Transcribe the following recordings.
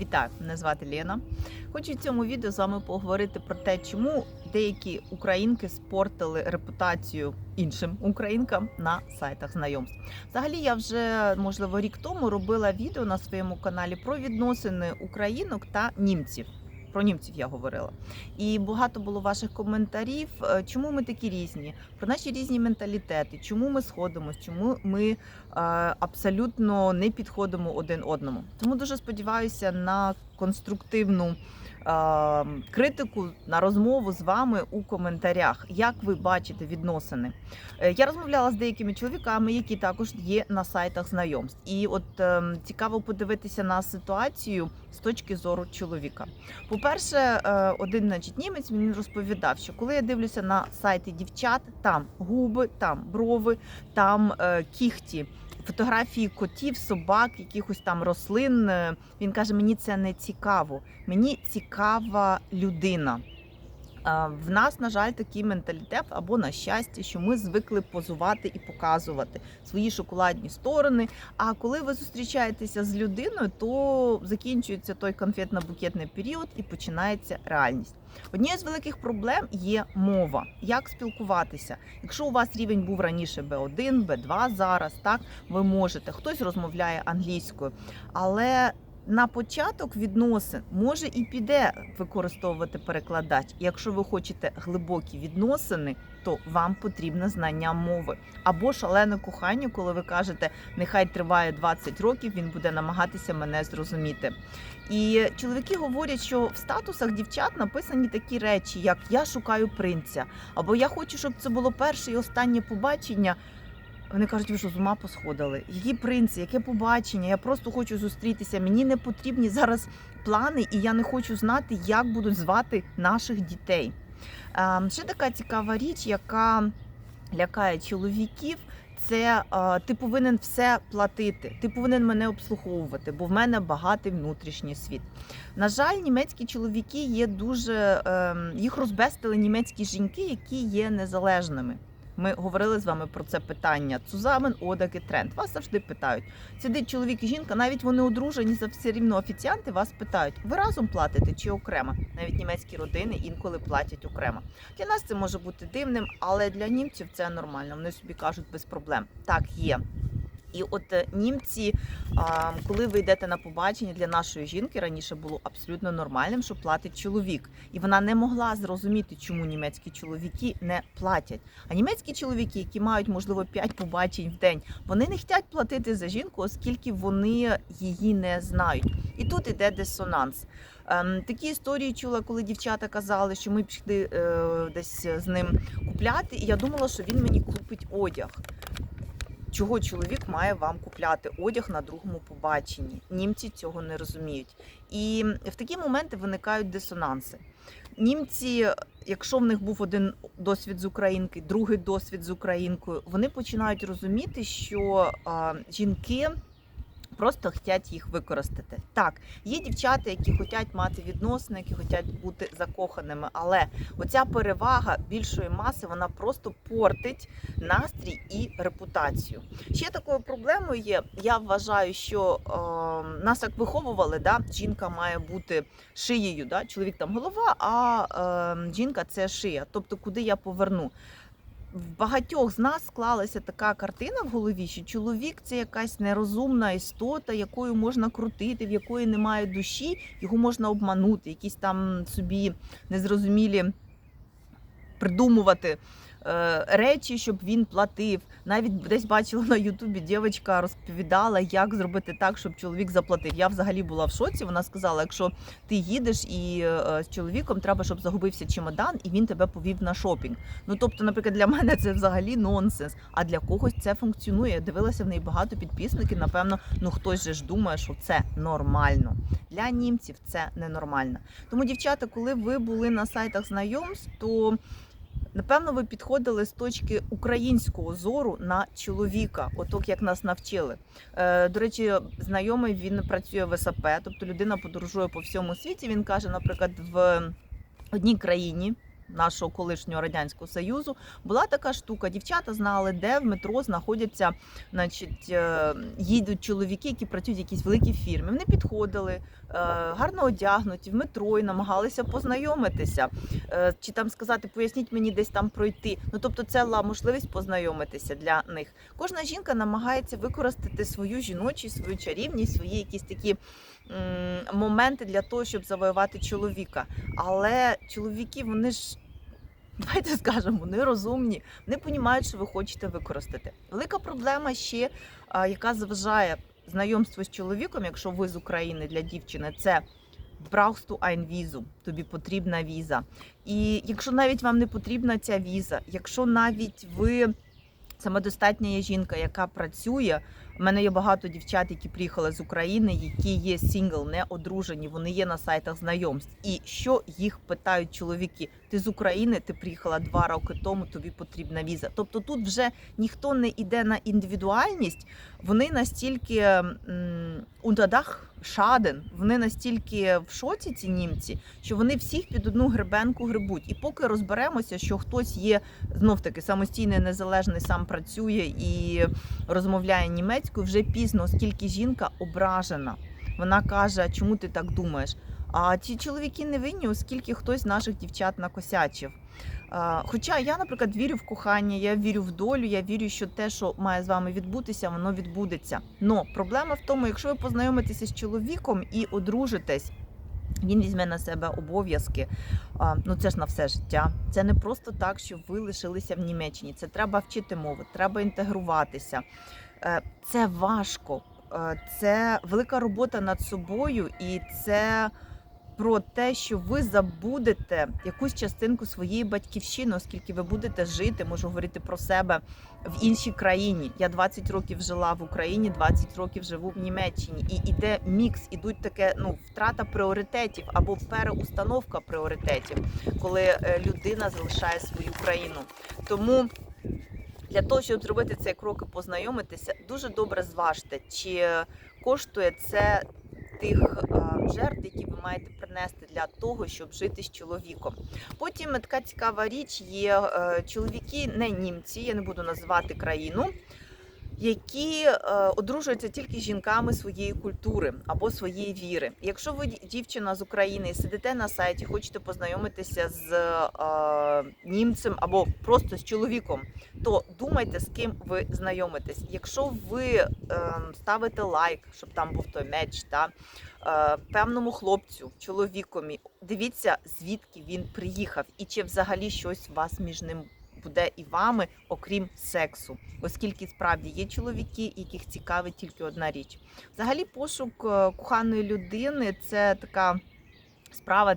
Вітаю, мене звати Лена. Хочу в цьому відео з вами поговорити про те, чому деякі українки спортили репутацію іншим українкам на сайтах знайомств. Взагалі, я вже можливо рік тому робила відео на своєму каналі про відносини українок та німців. Про німців я говорила, і багато було ваших коментарів. е, Чому ми такі різні? Про наші різні менталітети, чому ми сходимося, чому ми е, абсолютно не підходимо один одному. Тому дуже сподіваюся на конструктивну е, критику, на розмову з вами у коментарях. Як ви бачите відносини? Е, Я розмовляла з деякими чоловіками, які також є на сайтах знайомств. І от е, цікаво подивитися на ситуацію з точки зору чоловіка. По-перше, е, один значить, німець мені розповідав, що коли я дивлюся на сайти дівчат, там губи, там брови, там е, кіхті. Фотографії котів, собак, якихось там рослин. Е, Він каже: мені це не цікаво. Мені цікава людина. В нас, на жаль, такий менталітет або на щастя, що ми звикли позувати і показувати свої шоколадні сторони. А коли ви зустрічаєтеся з людиною, то закінчується той конфетно-букетний період і починається реальність. Однією з великих проблем є мова. Як спілкуватися? Якщо у вас рівень був раніше B1, B2 зараз, так ви можете. Хтось розмовляє англійською, але на початок відносин може і піде використовувати перекладач. Якщо ви хочете глибокі відносини, то вам потрібне знання мови або шалене кохання, коли ви кажете, нехай триває 20 років, він буде намагатися мене зрозуміти. І чоловіки говорять, що в статусах дівчат написані такі речі, як я шукаю принця, або я хочу, щоб це було перше і останнє побачення. Вони кажуть, ви що з ума посходили? Які принци, яке побачення? Я просто хочу зустрітися. Мені не потрібні зараз плани, і я не хочу знати, як будуть звати наших дітей. Е, Ще така цікава річ, яка лякає чоловіків. Це е, ти повинен все платити, ти повинен мене обслуговувати, бо в мене багатий внутрішній світ. На жаль, німецькі чоловіки є дуже е, їх розбестили німецькі жінки, які є незалежними. Ми говорили з вами про це питання. Цузамен, одаки, тренд. Вас завжди питають. Сидить чоловік і жінка, навіть вони одружені за все рівно офіціанти. Вас питають: ви разом платите чи окремо? Навіть німецькі родини інколи платять окремо. Для нас це може бути дивним, але для німців це нормально. Вони собі кажуть без проблем. Так є. І от е, німці, коли ви йдете на побачення для нашої жінки, раніше було абсолютно нормальним, що платить чоловік, і вона не могла зрозуміти, чому німецькі чоловіки не платять. А німецькі чоловіки, які мають можливо 5 побачень в день, вони не хочуть платити за жінку, оскільки вони її не знають. І тут іде дисонанс. Ем, такі історії чула, коли дівчата казали, що ми пішли е, десь з ним купляти, і я думала, що він мені купить одяг. Чого чоловік має вам купляти одяг на другому побаченні? Німці цього не розуміють. І в такі моменти виникають дисонанси. Німці, якщо в них був один досвід з українки, другий досвід з українкою, вони починають розуміти, що а, жінки. Просто хочуть їх використати. Так, є дівчата, які хочуть мати відносини, які хочуть бути закоханими, але оця перевага більшої маси вона просто портить настрій і репутацію. Ще такою проблемою є. Я вважаю, що е, нас як виховували, да, жінка має бути шиєю, да, чоловік там голова, а е, жінка це шия. Тобто, куди я поверну. В багатьох з нас склалася така картина в голові, що чоловік це якась нерозумна істота, якою можна крутити, в якої немає душі, його можна обманути, якісь там собі незрозумілі придумувати речі, щоб він платив. Навіть десь бачила на Ютубі дівчинка розповідала, як зробити так, щоб чоловік заплатив. Я взагалі була в шоці. Вона сказала: якщо ти їдеш і е, з чоловіком треба, щоб загубився чемодан, і він тебе повів на шопінг. Ну тобто, наприклад, для мене це взагалі нонсенс. А для когось це функціонує. Я дивилася в неї багато підписників. Напевно, ну хтось же ж думає, що це нормально. Для німців це ненормально. Тому, дівчата, коли ви були на сайтах знайомств, то Напевно, ви підходили з точки українського зору на чоловіка, отак як нас навчили. Е, до речі, знайомий він працює в САП, тобто людина подорожує по всьому світі. Він каже, наприклад, в одній країні нашого колишнього радянського союзу була така штука. Дівчата знали, де в метро знаходяться, значить, е, їдуть чоловіки, які працюють в якійсь великій фірмі. Вони підходили е, гарно одягнуті в метро і намагалися познайомитися, Е, чи там сказати, поясніть мені десь там пройти. Ну тобто, це була можливість познайомитися для них. Кожна жінка намагається використати свою жіночість, свою чарівність, свої якісь такі моменти для того, щоб завоювати чоловіка. Але чоловіки, вони ж. Давайте скажемо, вони розумні, вони розуміють, що ви хочете використати. Велика проблема ще, яка заважає знайомству з чоловіком, якщо ви з України для дівчини, це ein Visum, тобі потрібна віза. І якщо навіть вам не потрібна ця віза, якщо навіть ви самодостатня є жінка, яка працює. У мене є багато дівчат, які приїхали з України, які є сінгл, не одружені. Вони є на сайтах знайомств. І що їх питають чоловіки? Ти з України, ти приїхала два роки тому, тобі потрібна віза. Тобто тут вже ніхто не йде на індивідуальність. Вони настільки м, унтадах шаден, вони настільки в шоці, ці німці, що вони всіх під одну гребенку грибуть. І поки розберемося, що хтось є знов таки самостійний, незалежний, сам працює і розмовляє німецькою, вже пізно, оскільки жінка ображена. Вона каже: чому ти так думаєш? А ці чоловіки не винні, оскільки хтось з наших дівчат накосячив. Хоча я, наприклад, вірю в кохання, я вірю в долю, я вірю, що те, що має з вами відбутися, воно відбудеться. Но проблема в тому, якщо ви познайомитеся з чоловіком і одружитесь. Він візьме на себе обов'язки. Ну це ж на все життя. Це не просто так, що ви лишилися в Німеччині. Це треба вчити мову, треба інтегруватися. Е, Це важко, Е, це велика робота над собою, і це про те, що ви забудете якусь частинку своєї батьківщини, оскільки ви будете жити, можу говорити про себе в іншій країні. Я 20 років жила в Україні, 20 років живу в Німеччині, і іде мікс, ідуть таке ну втрата пріоритетів або переустановка пріоритетів, коли е, людина залишає свою країну. Тому. Для того, щоб зробити цей крок і познайомитися, дуже добре зважте, чи коштує це тих жертв, які ви маєте принести для того, щоб жити з чоловіком. Потім така цікава річ є е, чоловіки, не німці, я не буду називати країну. Які е, одружуються тільки жінками своєї культури або своєї віри. Якщо ви дівчина з України сидите на сайті, хочете познайомитися з е, німцем або просто з чоловіком, то думайте, з ким ви знайомитесь. Якщо ви е, ставите лайк, щоб там був той меч, та певному хлопцю, чоловікові, дивіться, звідки він приїхав, і чи взагалі щось вас між ним буде і вами, окрім сексу, оскільки справді є чоловіки, яких цікавить тільки одна річ. Взагалі, пошук е, коханої людини це така справа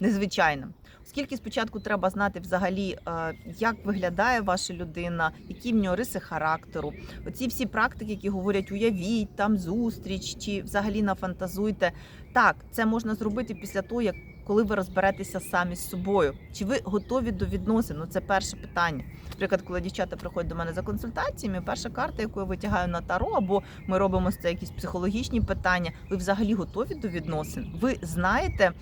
незвичайна. Оскільки спочатку треба знати взагалі, е, як виглядає ваша людина, які в нього риси характеру. Оці всі практики, які говорять уявіть там зустріч, чи взагалі нафантазуйте. Так, це можна зробити після того, як коли ви розберетеся самі з собою. Чи ви готові до відносин? Ну, це перше питання. Наприклад, коли дівчата приходять до мене за консультаціями, перша карта, яку я витягаю на таро, або ми робимо це якісь психологічні питання. Ви взагалі готові до відносин? Ви знаєте.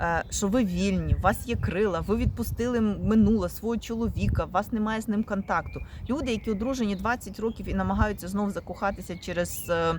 е, Що ви вільні, у вас є крила, ви відпустили минуле свого чоловіка, у вас немає з ним контакту. Люди, які одружені 20 років і намагаються знов закохатися через е,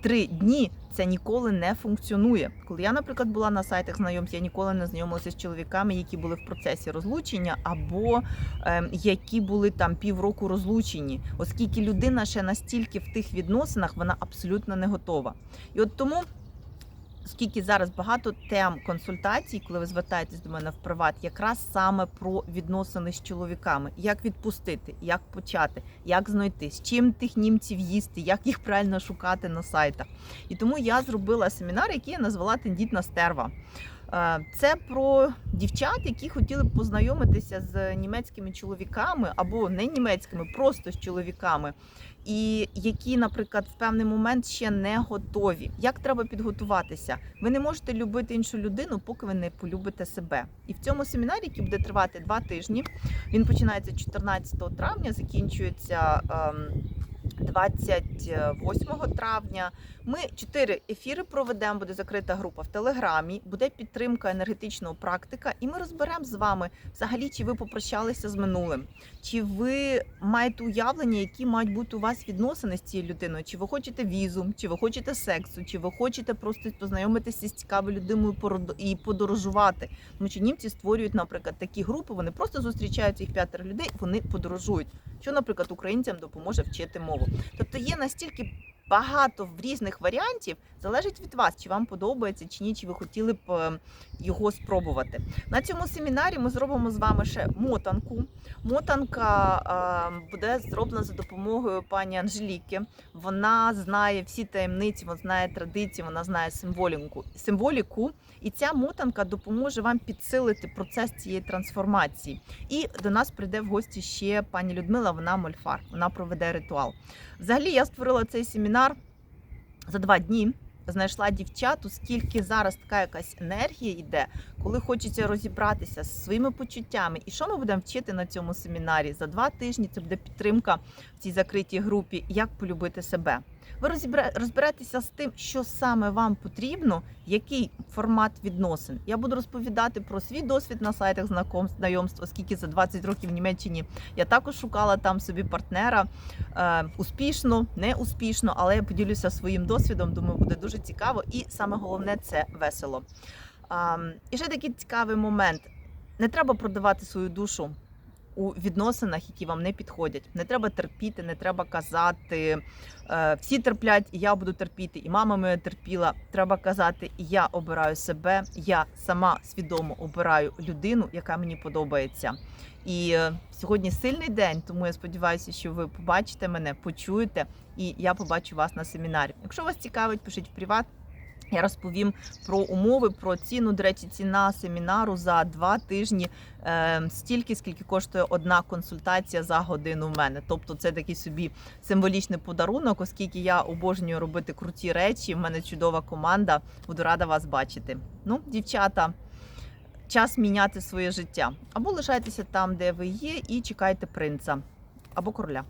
три дні, це ніколи не функціонує. Коли я, наприклад, була на сайтах знайомств, я ніколи не знайомилася з чоловіками, які були в процесі розлучення, або е, які були там півроку розлучені, оскільки людина ще настільки в тих відносинах вона абсолютно не готова. І от тому. Оскільки зараз багато тем консультацій, коли ви звертаєтесь до мене в приват, якраз саме про відносини з чоловіками, як відпустити, як почати, як знайти, з чим тих німців їсти, як їх правильно шукати на сайтах. І тому я зробила семінар, який я назвала Тендітна стерва. Це про дівчат, які хотіли б познайомитися з німецькими чоловіками або не німецькими, просто з чоловіками, і які, наприклад, в певний момент ще не готові. Як треба підготуватися? Ви не можете любити іншу людину, поки ви не полюбите себе. І в цьому семінарі, який буде тривати два тижні, він починається 14 травня, закінчується. Ем, 28 травня. Ми чотири ефіри проведемо. Буде закрита група в Телеграмі, буде підтримка енергетичного практика, і ми розберемо з вами взагалі, чи ви попрощалися з минулим, чи ви маєте уявлення, які мають бути у вас відносини з цією людиною, чи ви хочете візу, чи ви хочете сексу, чи ви хочете просто познайомитися з цікавою людиною і подорожувати. Тому що німці створюють, наприклад, такі групи. Вони просто зустрічають цих п'ятеро людей, вони подорожують. Що, наприклад, українцям допоможе вчити мову. Тобто є настільки багато в різних варіантів, залежить від вас, чи вам подобається чи ні, чи ви хотіли б е, його спробувати. На цьому семінарі ми зробимо з вами ще мотанку. Мотанка е, буде зроблена за допомогою пані Анжеліки. Вона знає всі таємниці, вона знає традиції, вона знає символіку. символіку. І ця мотанка допоможе вам підсилити процес цієї трансформації. І до нас прийде в гості ще пані Людмила, вона мольфар, вона проведе ритуал. Взагалі, я створила цей семінар за два дні. Знайшла дівчат, оскільки зараз така якась енергія йде, коли хочеться розібратися з своїми почуттями. І що ми будемо вчити на цьому семінарі? За два тижні це буде підтримка в цій закритій групі, як полюбити себе. Ви розберетеся з тим, що саме вам потрібно, який формат відносин. Я буду розповідати про свій досвід на сайтах знайомств, оскільки за 20 років в Німеччині я також шукала там собі партнера е, успішно, не успішно, але я поділюся своїм досвідом. Думаю, буде дуже цікаво, і саме головне це весело. А, і ще такий цікавий момент: не треба продавати свою душу. У відносинах, які вам не підходять, не треба терпіти, не треба казати. е, Всі терплять, і я буду терпіти, і мама моя терпіла. Треба казати, я обираю себе, я сама свідомо обираю людину, яка мені подобається. І е, сьогодні сильний день, тому я сподіваюся, що ви побачите мене, почуєте, і я побачу вас на семінарі. Якщо вас цікавить, пишіть в приват. Я розповім про умови, про ціну. До речі, ціна семінару за два тижні е, стільки, скільки коштує одна консультація за годину в мене. Тобто, це такий собі символічний подарунок, оскільки я обожнюю робити круті речі. В мене чудова команда. Буду рада вас бачити. Ну, дівчата, час міняти своє життя або лишайтеся там, де ви є, і чекайте принца або короля.